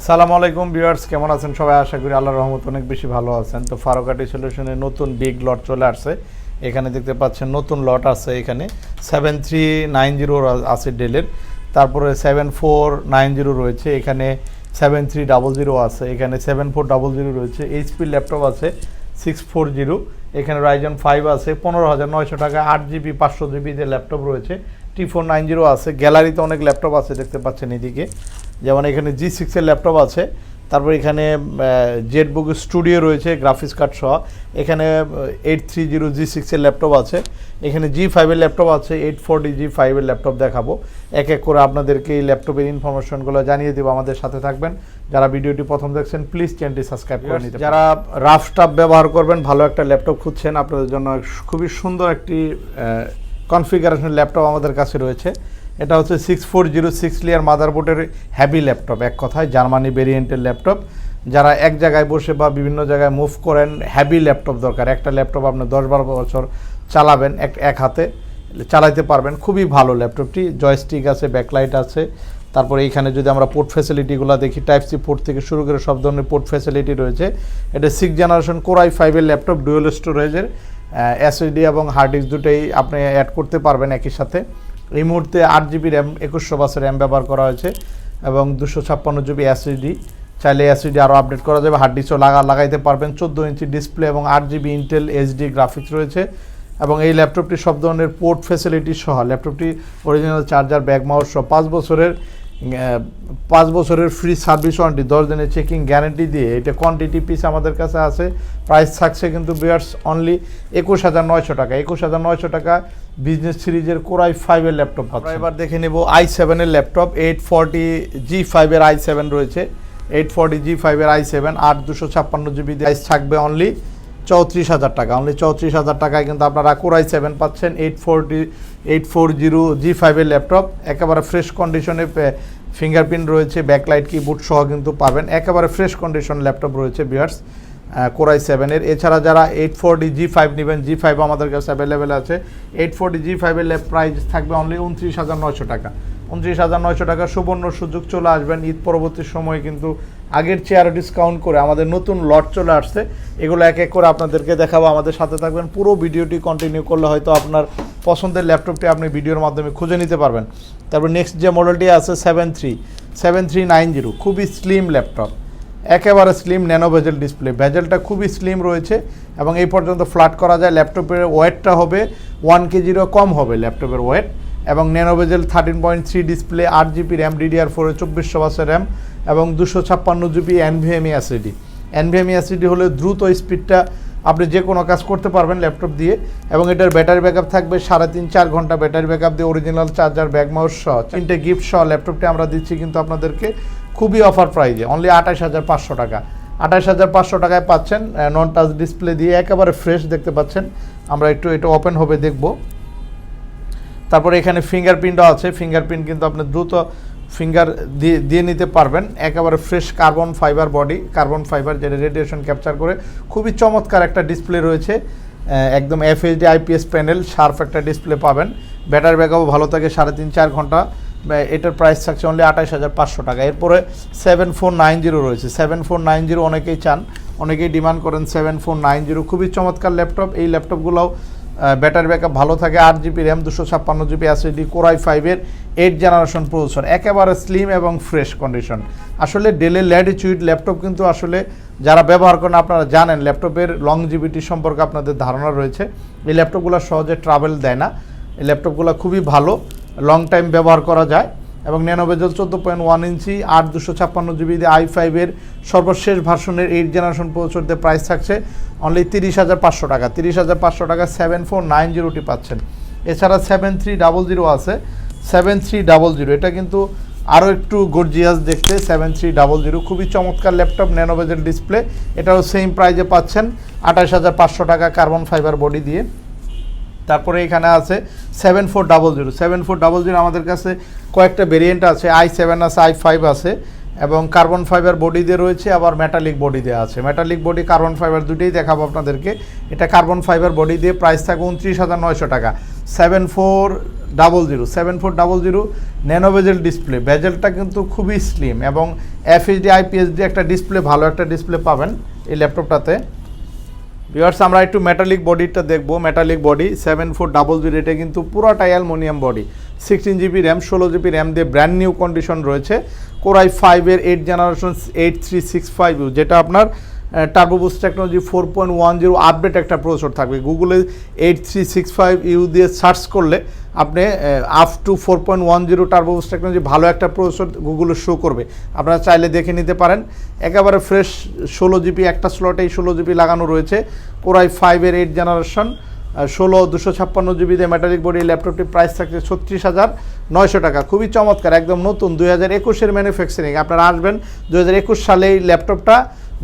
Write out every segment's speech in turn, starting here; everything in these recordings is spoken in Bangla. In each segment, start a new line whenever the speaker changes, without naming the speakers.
আসসালামু আলাইকুম ভিউয়ার্স, কেমন আছেন সবাই? আশা করি আল্লাহর রহমত অনেক বেশি ভালো আছেন। তো ফারুকাটি সলিউশনের নতুন বিগ লট চলে আসছে। এখানে দেখতে পাচ্ছেন নতুন লট আছে এখানে। সেভেন থ্রি নাইন জিরো আছে ডেলের তারপরে সেভেন ফোর নাইন জিরো রয়েছে। এখানে সেভেন থ্রি ডাবল জিরো আছে। এখানে সেভেন ফোর ডাবল জিরো রয়েছে। এইচপি ল্যাপটপ আছে সিক্স ফোর জিরো এখানে রাইজন ফাইভ আছে পনেরো হাজার নয়শো টাকা। আট জিবি পাঁচশো জিবি যে ল্যাপটপ রয়েছে। টি ফোর নাইন জিরো আছে। গ্যালারিতে অনেক ল্যাপটপ আছে দেখতে পাচ্ছেন এদিকে। যেমন এখানে জি সিক্সের ল্যাপটপ আছে তারপর এখানে জেটবুক স্টুডিও রয়েছে গ্রাফিক্স কার্ড সহ। এখানে এইট থ্রি জিরো জি সিক্সের ল্যাপটপ আছে। এখানে জি ফাইভের ল্যাপটপ আছে এইট ফোরটি জি ফাইভের ল্যাপটপ দেখাবো। এক এক করে আপনাদেরকে এই ল্যাপটপের ইনফরমেশনগুলো জানিয়ে দেবো আমাদের সাথে থাকবেন। যারা ভিডিওটি প্রথম দেখছেন প্লিজ চ্যানেলটি সাবস্ক্রাইব করে নিতে যারা রাফ স্টাফ ব্যবহার করবেন ভালো একটা ল্যাপটপ খুঁজছেন আপনাদের জন্য খুবই সুন্দর একটি কনফিগারেশন ল্যাপটপ আমাদের কাছে রয়েছে। এটা হচ্ছে সিক্স ফোর জিরো সিক্স লিয়ার মাদারবোর্ডের হ্যাভি ল্যাপটপ এক কথায় জার্মানি ভেরিয়েন্টের ল্যাপটপ যারা এক জায়গায় বসে বা বিভিন্ন জায়গায় মুভ করেন হ্যাভি ল্যাপটপ দরকার। একটা ল্যাপটপ আপনি দশ বারো বছর চালাবেন এক এক হাতে, চালাইতে পারবেন। খুবই ভালো ল্যাপটপটি জয়স্টিক আছে ব্যাকলাইট আছে। তারপরে এইখানে যদি আমরা পোর্ট ফ্যাসিলিটিগুলো দেখি টাইপ সি পোর্ট থেকে শুরু করে সব ধরনের পোর্ট ফ্যাসিলিটি রয়েছে। এটা সিক্স জেনারেশন কোরাই ফাইভের ল্যাপটপ ডুয়েল স্টোরেজের এসএসডি এবং হার্ড ডিস্ক দুটোই আপনি অ্যাড করতে পারবেন একই সাথে। এই মুহূর্তে আট জিবি র্যাম, একুশশো বাসের র্যাম ব্যবহার করা হয়েছে এবং দুশো ছাপ্পান্ন জিবি অ্যাসিডি চাইলে অ্যাসিডি আরও আপডেট করা যাবে। হার্ড ডিস্কও লাগা লাগাইতে পারবেন। চোদ্দ ইঞ্চি ডিসপ্লে এবং আট জিবি ইন্টেল এইচডি গ্রাফিক্স রয়েছে এবং এই ল্যাপটপটি সব ধরনের পোর্ট ফেসিলিটি সহ ল্যাপটপটি অরিজিনাল চার্জার ব্যাগ মাউস সহ পাঁচ বছরের পাঁচ বছরের ফ্রি সার্ভিস ওয়ারেন্টি দশ দিনের চেকিং গ্যারেন্টি দিয়ে এটা কোয়ান্টিটি পিস আমাদের কাছে আছে। প্রাইস থাকছে কিন্তু বিয়ার্স অনলি একুশ হাজার নয়শো টাকা। একুশ হাজার নয়শো টাকা বিজনেস সিরিজের কোরাই ফাইভের ল্যাপটপ আমরা এবার দেখে নেব আই সেভেনের ল্যাপটপ এইট ফর্টি জি ফাইভের আই সেভেন রয়েছে। এইট ফর্টি জি ফাইভের আই সেভেন আট দুশো ছাপ্পান্ন জিবি প্রাইস থাকবে অনলি চৌত্রিশ হাজার টাকা। অনলি চৌত্রিশ হাজার টাকায় কিন্তু আপনারা কোরাই সেভেন পাচ্ছেন eight forty eight four zero G ফাইভের ল্যাপটপ একেবারে ফ্রেশ কন্ডিশনে ফিঙ্গারপ্রিন্ট রয়েছে ব্যাকলাইট কিবোর্ড সহ কিন্তু পাবেন। একেবারে ফ্রেশ কন্ডিশন ল্যাপটপ রয়েছে বিয়ার্স কোরাই সেভেনের এছাড়া যারা এইট ফোরটি জি ফাইভ নেবেন জি ফাইভ আমাদের কাছে অ্যাভেলেবেল আছে। এইট ফোরটি জি ফাইভের ল্যাপ প্রাইস থাকবে অনলি উনত্রিশ হাজার নয়শো টাকা। উনত্রিশ হাজার নয়শো টাকা সুবর্ণ সুযোগ চলে আসবেন। ঈদ পরবর্তী সময়ে কিন্তু আগের চেয়ারে ডিসকাউন্ট করে আমাদের নতুন লট চলে আসছে। এগুলো এক এক করে আপনাদেরকে দেখাবো, আমাদের সাথে থাকবেন। পুরো ভিডিওটি কন্টিনিউ করলে হয়তো আপনার পছন্দের ল্যাপটপটি আপনি ভিডিওর মাধ্যমে খুঁজে নিতে পারবেন। তারপর নেক্সট যে মডেলটি আছে seven three seven three nine zero খুবই স্লিম ল্যাপটপ একেবারে স্লিম ন্যানো ভেজেল ডিসপ্লে ভেজেলটা খুবই স্লিম রয়েছে এবং এই পর্যন্ত ফ্ল্যাট করা যায়। ল্যাপটপের ওয়েটটা হবে ওয়ান কেজিরও কম হবে ল্যাপটপের ওয়েট এবং nano bezel thirteen point three display আট জিবি র্যাম ডিডিআর ফোরে চব্বিশশো বাসের র্যাম এবং দুশো ছাপ্পান্ন GB NVMe SSD NVMe SSD হলে দ্রুত স্পিডটা আপনি যে কোনো কাজ করতে পারবেন ল্যাপটপ দিয়ে এবং এটার ব্যাটারি ব্যাকআপ থাকবে সাড়ে তিন চার ঘণ্টা ব্যাটারি ব্যাকআপ দিয়ে অরিজিনাল চার্জার ব্যাগ মাউস সহ, তিনটে গিফট সহ ল্যাপটপটি আমরা দিচ্ছি কিন্তু আপনাদেরকে খুবই অফার প্রাইজে অনলি আঠাশ হাজার পাঁচশো টাকা। আঠাশ হাজার পাঁচশো টাকায় পাচ্ছেন নন টাচ ডিসপ্লে দিয়ে একেবারে ফ্রেশ দেখতে পাচ্ছেন। আমরা একটু এটা ওপেন হবে দেখব। তারপরে এখানে ফিঙ্গারপ্রিন্টও আছে। ফিঙ্গারপ্রিন্ট কিন্তু আপনি দ্রুত ফিঙ্গার দিয়ে দিয়ে নিতে পারবেন। একেবারে fresh carbon fibre body carbon fibre যেটা রেডিয়েশন ক্যাপচার করে। খুবই চমৎকার একটা ডিসপ্লে রয়েছে। একদম এফএইচডি আইপিএস প্যানেল শার্প একটা ডিসপ্লে পাবেন। ব্যাটারি ব্যাকআপও ভালো থাকে সাড়ে তিন চার ঘণ্টা। এটার প্রাইস থাকছে অনলি আঠাশ হাজার পাঁচশো টাকা। এরপরে সেভেন ফোর নাইন জিরো রয়েছে। সেভেন ফোর নাইন জিরো অনেকেই চান। অনেকেই ডিমান্ড করেন সেভেন ফোর নাইন জিরো খুবই চমৎকার ল্যাপটপ এই ল্যাপটপগুলোও ব্যাটারি ব্যাকআপ ভালো থাকে, আট জিবি র্যাম দুশো ছাপ্পান্ন জিবি এসএসডি কোরাই ফাইভের এইট জেনারেশন প্রসেসর একেবারে স্লিম এবং ফ্রেশ কন্ডিশন আসলে ডেলের ল্যাটিচিউড ল্যাপটপ কিন্তু আসলে যারা ব্যবহার করেন, আপনারা জানেন ল্যাপটপের লংজিভিটি সম্পর্কে আপনাদের ধারণা রয়েছে। এই ল্যাপটপগুলো সহজে ট্রাভেল দেয় না। এই ল্যাপটপগুলো খুবই ভালো লং টাইম ব্যবহার করা যায় এবং ন্যানোভেজল চোদ্দ পয়েন্ট ওয়ান ইঞ্চি আট দুশো ছাপ্পান্ন জিবি আই ফাইভের সর্বশেষ ভার্সনের এইট জেনারেশন প্রসেসরদের প্রাইস থাকছে অনলি তিরিশ হাজার পাঁচশো টাকা। তিরিশ হাজার পাঁচশো টাকা সেভেন ফোর নাইন জিরোটি পাচ্ছেন। এছাড়া সেভেন থ্রি ডাবল জিরো আছে। সেভেন থ্রি ডাবল জিরো এটা কিন্তু আরও একটু গর্জিয়াস দেখতে। সেভেন থ্রি ডাবল জিরো খুবই চমৎকার ল্যাপটপ ন্যানোভেজেল ডিসপ্লে এটাও সেম প্রাইজে পাচ্ছেন। আঠাশ হাজার পাঁচশো টাকা কার্বন ফাইবার বডি দিয়ে। তারপরে এখানে আছে seven four double zero seven four double zero আমাদের কাছে কয়েকটা ভেরিয়েন্ট আছে আই সেভেন আছে আই ফাইভ আছে। এবং কার্বন ফাইবার বডি দিয়ে রয়েছে, আবার মেটালিক বডি দিয়ে আছে। মেটালিক বডি কার্বন ফাইবার দুটোই দেখাবো আপনাদেরকে। এটা কার্বন ফাইবার বডি দিয়ে প্রাইস থাকে উনত্রিশ হাজার নয়শো টাকা। Seven four double zero seven four double zero nano bezel display বেজেলটা কিন্তু খুবই স্লিম এবং এফএইচডি আইপিএসডি একটা ডিসপ্লে ভালো একটা ডিসপ্লে পাবেন এই ল্যাপটপটাতে ভিউয়ার্স আমরা একটু মেটালিক বডিটা দেখব। Metallic body seven four double zero এটা কিন্তু পুরোটাই aluminium body sixteen GB RAM ষোলো জিবি র্যাম দিয়ে ব্র্যান্ড নিউ কন্ডিশন রয়েছে। কোরাই ফাইভের eight generation eight three six five, যেটা আপনার turbo boost technology four point one zero update একটা প্রসেসর থাকবে। গুগলে eight three six five U দিয়ে সার্চ করলে আপনি up to four point one zero turbo boost technology ভালো একটা প্রসেসর গুগলে শো করবে। আপনারা চাইলে দেখে নিতে পারেন। একেবারে ফ্রেশ ষোলো জিবি একটা স্লটেই ষোলো জিবি লাগানো রয়েছে। কোরাই ফাইভের এইট জেনারেশন ষোলো, দুশো ছাপ্পান্ন জিবি দিয়ে মেটালিক বডি ল্যাপটপটির প্রাইস থাকছে ছত্রিশ হাজার নয়শো টাকা। খুবই চমৎকার, একদম নতুন দুই হাজার একুশের ম্যানুফ্যাকচারিং আপনারা আসবেন দু হাজার একুশ সালে এই ল্যাপটপটা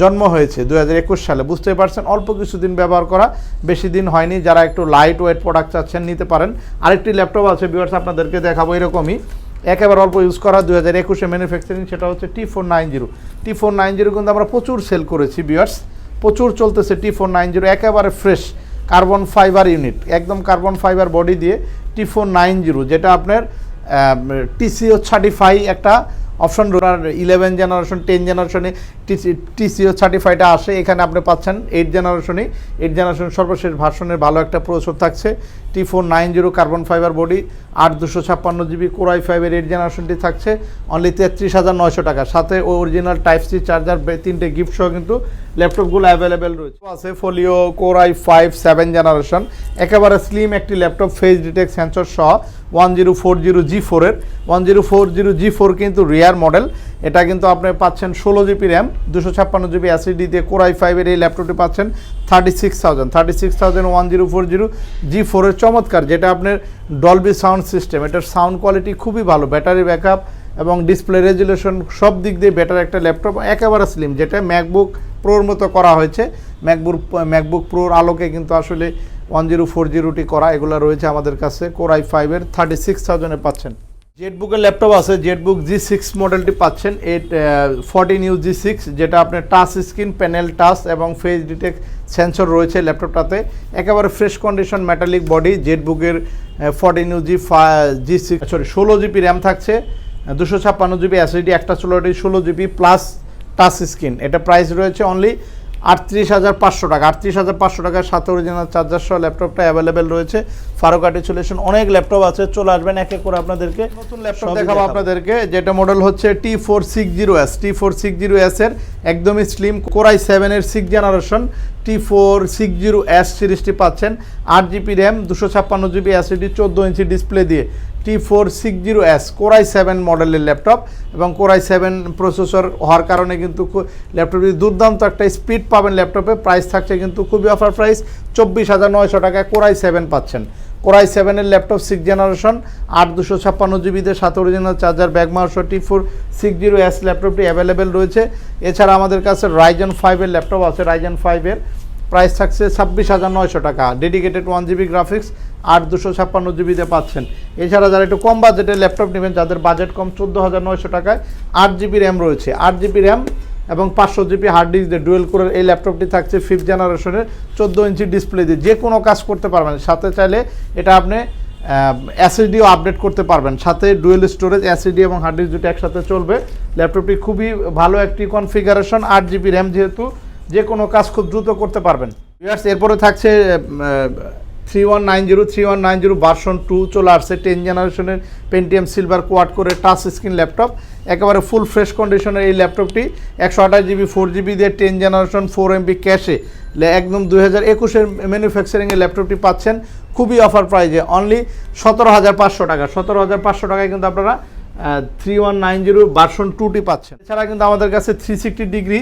জন্ম হয়েছে দু হাজার একুশ সালে। বুঝতেই পারছেন, অল্প কিছুদিন ব্যবহার করা, বেশি দিন হয়নি। যারা একটু লাইট ওয়েট প্রোডাক্ট চাচ্ছেন, নিতে পারেন। আরেকটি ল্যাপটপ আছে বিভার্স আপনাদেরকে দেখাবো এরকমই। একেবারে অল্প ইউজ করা দু হাজার একুশে ম্যানুফ্যাকচারিং সেটা হচ্ছে T four nine zero T four nine zero কিন্তু আমরা প্রচুর সেল করেছি বিয়ার্স প্রচুর চলতেছে টি ফোর নাইন জিরো একেবারে ফ্রেশ কার্বন ফাইবার ইউনিট, একদম কার্বন ফাইবার বডি দিয়ে টি ফোর নাইন জিরো, যেটা আপনার টিসিও সার্টিফাই একটা অপশন ইলেভেন জেনারেশন টেন জেনারেশনে টিসিও সার্টিফাইটা আসে। এখানে আপনি পাচ্ছেন এইট জেনারেশনে এইট জেনারেশন সর্বশেষ ভার্সনের ভালো একটা প্রসেসর থাকছে। T four nine zero carbon fibre body আট দুশো ছাপ্পান্ন জিবি কোরাই ফাইভের এইট জেনারেশনটি থাকছে। অনলি তেত্রিশ হাজার নয়শো টাকা। সাথে অরিজিনাল টাইপ সি চার্জার তিনটে গিফট সহ কিন্তু ল্যাপটপগুলো অ্যাভেলেবেল রয়েছে। আছে Folio core i five seven generation একেবারে স্লিম একটি ল্যাপটপ ফেস ডিটেক্ট সেন্সর সহ। One zero four zero G ফোরের one zero four zero G four কিন্তু রিয়ার মডেল এটা কিন্তু আপনি পাচ্ছেন ষোলো জিবি র্যাম, দুশো ছাপ্পান্ন জিবি অ্যাসিডি দিয়ে কোরাই ফাইভের এই ল্যাপটপটি পাচ্ছেন thirty six thousand thirty six thousand one zero four zero G ফোরের চমৎকার, যেটা আপনার ডলবি সাউন্ড সিস্টেম এটার সাউন্ড কোয়ালিটি খুবই ভালো ব্যাটারি ব্যাকআপ এবং ডিসপ্লে রেজুলেশন সব দিক দিয়ে বেটার একটা ল্যাপটপ একেবারে স্লিম যেটা ম্যাকবুক প্রোর মতো করা হয়েছে। ম্যাকবুক ম্যাকবুক প্রোর আলোকে কিন্তু আসলে ওয়ান জিরো ফোর জিরোটি করা এগুলো রয়েছে আমাদের কাছে। কোরাই ফাইভের থার্টি সিক্স থাউজেন্ডে পাচ্ছেন। জেটবুকের ল্যাপটপ আছে, জেটবুক জি সিক্স মডেলটি পাচ্ছেন। Eight fourteen U G six, যেটা আপনার টাচ স্ক্রিন, প্যানেল টাচ এবং ফেস ডিটেক্ট সেন্সর রয়েছে ল্যাপটপটাতে। একেবারে fresh condition metallic body জেটবুকের fourteen U G G six sorry ষোলো জিবি র্যাম থাকছে দুশো ছাপ্পান্ন জিবি অ্যাসিডি একটা ষোলোটি ষোলো জিবি প্লাস টাচ স্ক্রিন এটা প্রাইস রয়েছে অনলি আটত্রিশ হাজার পাঁচশো টাকা। আটত্রিশ হাজার পাঁচশো টাকার সাথে অরিজিনাল চার্জার সহ ল্যাপটপটা অ্যাভেলেবেল রয়েছে। ফারুকাটি সলিউশন অনেক ল্যাপটপ আছে চলে আসবেন এক এক করে আপনাদেরকে। নতুন ল্যাপটপ দেখাবো
দেখাবো।
আপনাদেরকে যেটা মডেল হচ্ছে T four six zero S T four six zero S এর একদমই স্লিম কোরাই সেভেনের six generation T four six zero S সিরিজটি পাচ্ছেন। আট জিবি র্যাম দুশো ছাপ্পান্ন জিবি অ্যাসিডি চোদ্দ ইঞ্চি ডিসপ্লে দিয়ে। T four six zero S core i seven মডেলের ল্যাপটপ এবং কোরাই সেভেন প্রসেসর হওয়ার কারণে কিন্তু ল্যাপটপটি দুর্দান্ত একটা স্পিড পাবেন ল্যাপটপে প্রাইস থাকছে কিন্তু খুবই অফার প্রাইস চব্বিশ হাজার নয়শো টাকায় কোরাই সেভেন পাচ্ছেন। কোরাই সেভেনের ল্যাপটপ সিক্স জেনারেশন আট দুশো ছাপ্পান্ন জিবিতে সাত original charger bag মার্শো T four six zero S ল্যাপটপটি অ্যাভেলেবেল রয়েছে। এছাড়া আমাদের কাছে রাইজন ফাইভের ল্যাপটপ আছে রাইজন ফাইভের প্রাইস থাকছে ছাব্বিশ হাজার নয়শো টাকা। ডেডিকেটেড ওয়ান জিবি গ্রাফিক্স আট দুশো ছাপ্পান্ন জিবিতে পাচ্ছেন। এছাড়া যারা একটু কম বাজেটের ল্যাপটপ নেবেন, যাদের বাজেট কম, চোদ্দ হাজার নয়শো টাকায় আট জিবি র্যাম রয়েছে। আট জিবি র্যাম এবং পাঁচশো জিবি হার্ড ডিস্ক দিয়ে ডুয়েল কোরের এই ল্যাপটপটি থাকছে ফিফথ জেনারেশনের চোদ্দ ইঞ্চি ডিসপ্লে দিয়ে। যে কোনো কাজ করতে পারবেন। সাথে চাইলে এটা আপনি অ্যাসিডিও আপডেট করতে পারবেন। সাথে ডুয়েল স্টোরেজ অ্যাসিডি এবং হার্ড ডিস্ক দুটো একসাথে চলবে। ল্যাপটপটি খুবই ভালো একটি কনফিগারেশন আট জিবি র্যাম যেহেতু যে কোনো কাজ খুব দ্রুত করতে পারবেন। Viewers, এরপরে থাকছে three one nine zero three one nine zero version two চলে আসছে টেন জেনারেশনের Pentium silver quad core touch screen laptop একেবারে ফুল ফ্রেশ কন্ডিশনের এই ল্যাপটপটি একশো আঠাশ জিবি ফোর জিবি দিয়ে ten generation four MB cache একদম দুই হাজার একুশের ম্যানুফ্যাকচারিংয়ে ল্যাপটপটি পাচ্ছেন। খুবই অফার প্রাইজে অনলি সতেরো হাজার পাঁচশো টাকা। সতেরো হাজার পাঁচশো টাকায় কিন্তু আপনারা three one nine zero version টুটি পাচ্ছেন। এছাড়া কিন্তু আমাদের কাছে three sixty degree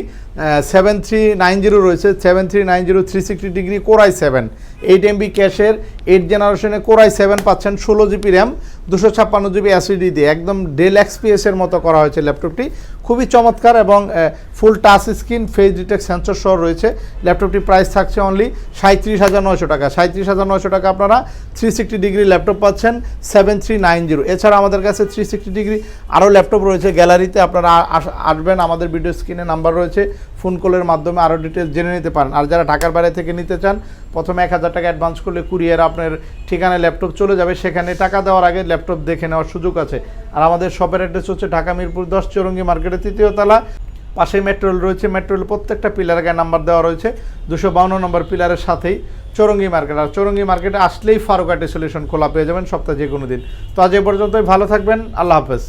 seven three nine zero রয়েছে seven three nine zero three sixty degree core i seven eight MB ক্যাশের এইট জেনারেশনে কোরাই সেভেন পাচ্ছেন, ষোলো জিবি র্যাম দুশো ছাপ্পান্ন জিবি অ্যাসিডি দিয়ে একদম ডেল এক্সপিএসের মতো করা হয়েছে ল্যাপটপটি। খুবই চমৎকার এবং full touch screen face detect sensor সহ রয়েছে। ল্যাপটপটির প্রাইস থাকছে অনলি সাঁত্রিশ হাজার নয়শো টাকা। সাঁত্রিশ হাজার নয়শো টাকা আপনারা থ্রি সিক্সটি ডিগ্রি ল্যাপটপ পাচ্ছেন সেভেন থ্রি নাইন জিরো এছাড়া আমাদের কাছে থ্রি সিক্সটি ডিগ্রি আরও ল্যাপটপ রয়েছে গ্যালারিতে। আপনারা আস- আসবেন, আমাদের ভিডিও স্ক্রিনে নাম্বার রয়েছে। ফোন কলের মাধ্যমে আরও ডিটেলস জেনে নিতে পারেন। আর যারা ঢাকার বাইরে থেকে নিতে চান, প্রথমে এক হাজার টাকা অ্যাডভান্স করলে কুরিয়ার আপনার ঠিকানায় ল্যাপটপ চলে যাবে। সেখানে টাকা দেওয়ার আগে ল্যাপটপ দেখে নেওয়ার সুযোগ আছে। আর আমাদের শপের অ্যাড্রেস হচ্ছে ঢাকা মিরপুর দশ চৌরঙ্গি মার্কেটের তৃতীয় তলা। পাশে মেট্রো রেল রয়েছে। মেট্রোল প্রত্যেকটা পিলার গায়ে নাম্বার দেওয়া রয়েছে। দুশো বাউন্ন নম্বর পিলারের সাথেই চৌরঙ্গি মার্কেট আর চৌরঙ্গি মার্কেটে আসলেই ফারুকাটি সলিউশন খোলা পেয়ে যাবেন সপ্তাহে যে কোনো দিন। তো আজ এ পর্যন্তই। ভালো থাকবেন। আল্লাহ হাফেজ।